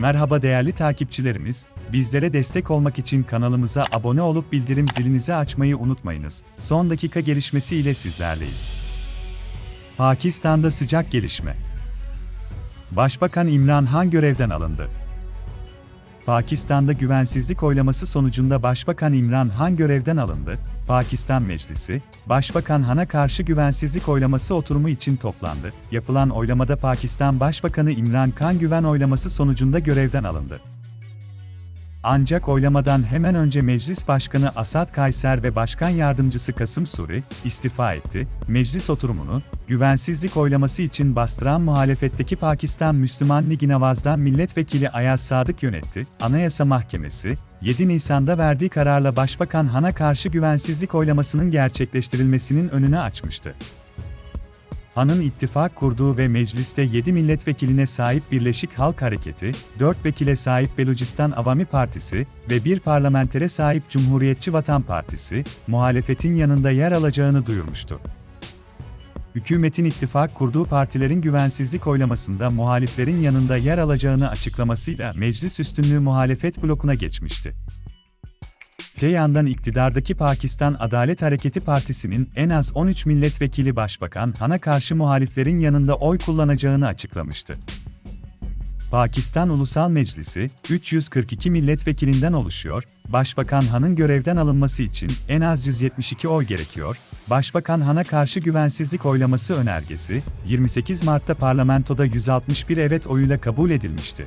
Merhaba değerli takipçilerimiz, bizlere destek olmak için kanalımıza abone olup bildirim zilinizi açmayı unutmayınız. Son dakika gelişmesi ile sizlerleyiz. Pakistan'da sıcak gelişme. Başbakan İmran Han görevden alındı. Pakistan'da güvensizlik oylaması sonucunda Başbakan İmran Han görevden alındı. Pakistan Meclisi, Başbakan Han'a karşı güvensizlik oylaması oturumu için toplandı. Yapılan oylamada Pakistan Başbakanı İmran Khan güven oylaması sonucunda görevden alındı. Ancak oylamadan hemen önce Meclis Başkanı Asad Kayser ve Başkan Yardımcısı Kasım Suri istifa etti. Meclis oturumunu güvensizlik oylaması için bastıran muhalefetteki Pakistan Müslüman Ligi Navaz'dan milletvekili Ayaz Sadık yönetti. Anayasa Mahkemesi 7 Nisan'da verdiği kararla Başbakan Han'a karşı güvensizlik oylamasının gerçekleştirilmesinin önünü açmıştı. Han'ın ittifak kurduğu ve mecliste 7 milletvekiline sahip Birleşik Halk Hareketi, 4 vekile sahip Belucistan Avami Partisi ve bir parlamentere sahip Cumhuriyetçi Vatan Partisi, muhalefetin yanında yer alacağını duyurmuştu. Hükümetin ittifak kurduğu partilerin güvensizlik oylamasında muhaliflerin yanında yer alacağını açıklamasıyla meclis üstünlüğü muhalefet blokuna geçmişti. Öte yandan iktidardaki Pakistan Adalet Hareketi Partisi'nin en az 13 milletvekili Başbakan Han'a karşı muhaliflerin yanında oy kullanacağını açıklamıştı. Pakistan Ulusal Meclisi, 342 milletvekilinden oluşuyor, Başbakan Han'ın görevden alınması için en az 172 oy gerekiyor, Başbakan Han'a karşı güvensizlik oylaması önergesi, 28 Mart'ta parlamentoda 161 evet oyuyla kabul edilmişti.